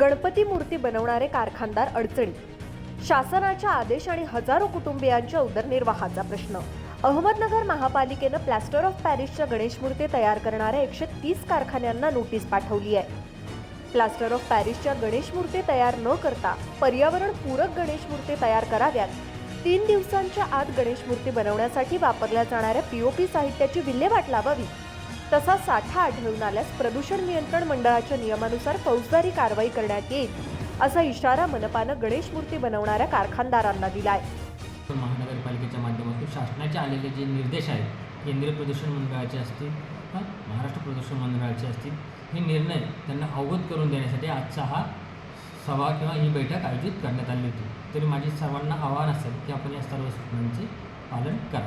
गणपती मूर्ती बनवणारे कारखानदार अडचणी शासनाच्या आदेश आणि हजारो कुटुंबियांच्या उदरनिर्वाहाचा प्रश्न. अहमदनगर महापालिकेनं प्लॅस्टर ऑफ पॅरिसच्या गणेश मूर्ती तयार करणाऱ्या एकशे तीस कारखान्यांना नोटीस पाठवली आहे. प्लास्टर ऑफ पॅरिसच्या गणेश मूर्ती तयार न करता पर्यावरण पूरक गणेश मूर्ती तयार कराव्यात. तीन दिवसांच्या आत गणेश मूर्ती बनवण्यासाठी वापरल्या जाणाऱ्या पीओपी साहित्याची विल्हेवाट लावावी. तसा साठा आढळून आल्यास प्रदूषण नियंत्रण मंडळाच्या नियमानुसार फौजदारी कारवाई करण्यात येईल असा इशारा मनपानं गणेश मूर्ती बनवणाऱ्या कारखानदारांना दिलाय. महानगरपालिकेच्या माध्यमातून शासनाचे आलेले जे निर्देश आहेत केंद्रीय प्रदूषण मंडळाचे असतील महाराष्ट्र प्रदूषण मंडळाचे असतील हे निर्णय त्यांना अवगत करून देण्यासाठी आजचा हा सभा किंवा ही बैठक आयोजित करण्यात आली होती. तरी माझी सर्वांना आव्हान असेल की आपण या सर्व सूचनांचे पालन करा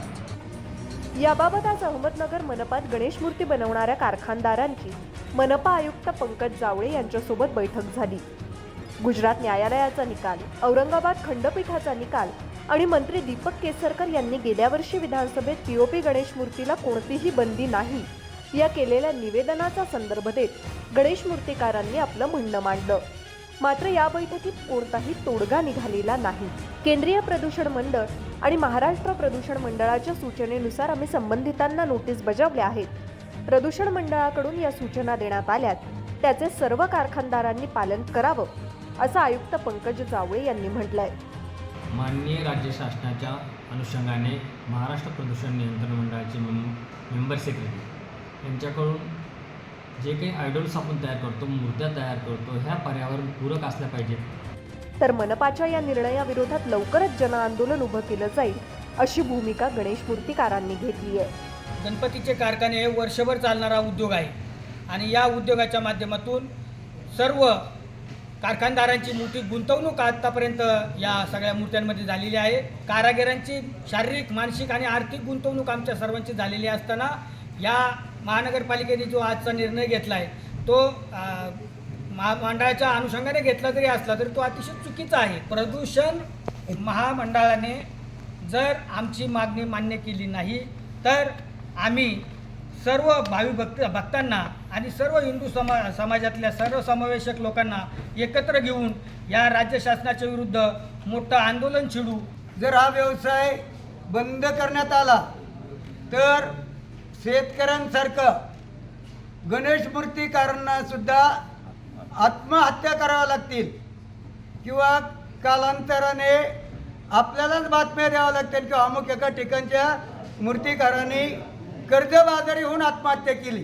याबाबत आज अहमदनगर मनपात गणेश मूर्ती बनवणाऱ्या कारखानदारांची मनपा आयुक्त पंकज जावळे यांच्यासोबत बैठक झाली. गुजरात न्यायालयाचा निकाल औरंगाबाद खंडपीठाचा निकाल आणि मंत्री दीपक केसरकर यांनी गेल्या वर्षी विधानसभेत पीओपी गणेश मूर्तीला कोणतीही बंदी नाही या केलेल्या निवेदनाचा संदर्भ देत गणेश मूर्तीकारांनी आपलं म्हणणं मांडलं. मात्र या बैठकीत कोणताही तोडगा निघालेला नाही. केंद्रीय प्रदूषण मंडळ आणि महाराष्ट्र प्रदूषण मंडळाच्या सूचनेनुसार आम्ही संबंधितांना नोटीस बजावल्या आहेत. प्रदूषण मंडळाकडून या सूचना देण्यात आल्यात. त्याचे सर्व कारखानदारांनी पालन करावं असं आयुक्त पंकज जावळे यांनी म्हटलंय. माननीय राज्य शासनाच्या अनुषंगाने महाराष्ट्र प्रदूषण नियंत्रण मंडळाचे मेंबर सेक्रेटरी यांच्याकडून जे काही आयडॉल्स आपण तयार करतो मूर्त्या तयार करतो ह्या पर्यावरण पूरक असल्या पाहिजेत. तर मनपाच्या या निर्णयाविरोधात लवकरच जनआंदोलन उभं केलं जाईल अशी भूमिका गणेश मूर्तीकारांनी घेतली आहे. गणपतीचे कारखाने हे वर्षभर चालणारा उद्योग आहे आणि या उद्योगाच्या माध्यमातून सर्व कारखानदारांची मोठी गुंतवणूक आत्तापर्यंत या सगळ्या मूर्त्यांमध्ये झालेली आहे. कारागिरांची शारीरिक मानसिक आणि आर्थिक गुंतवणूक आमच्या सर्वांची झालेली असताना या महानगरपालिकेने जो आजचा निर्णय घेतला आहे तो महामंडळाच्या अनुषंगाने घेतला जरी असला तरी तो अतिशय चुकीचा आहे. प्रदूषण महामंडळाने जर आमची मागणी मान्य केली नाही तर आम्ही सर्व भावी भक्त भक्तांना आणि सर्व हिंदू समा समाजातल्या सर्व समावेशक लोकांना एकत्र घेऊन या राज्य शासनाच्या विरुद्ध मोठं आंदोलन छिडू. जर हा व्यवसाय बंद करण्यात आला तर शेतकऱ्यांसारखं गणेश मूर्तीकारांना सुद्धा आत्महत्या कराव्या लागतील किंवा कालांतराने आपल्यालाच बातम्या द्याव्या लागतील किंवा अमुक एका ठिकाणच्या मूर्तिकारांनी कर्जबाजारी होऊन आत्महत्या केली.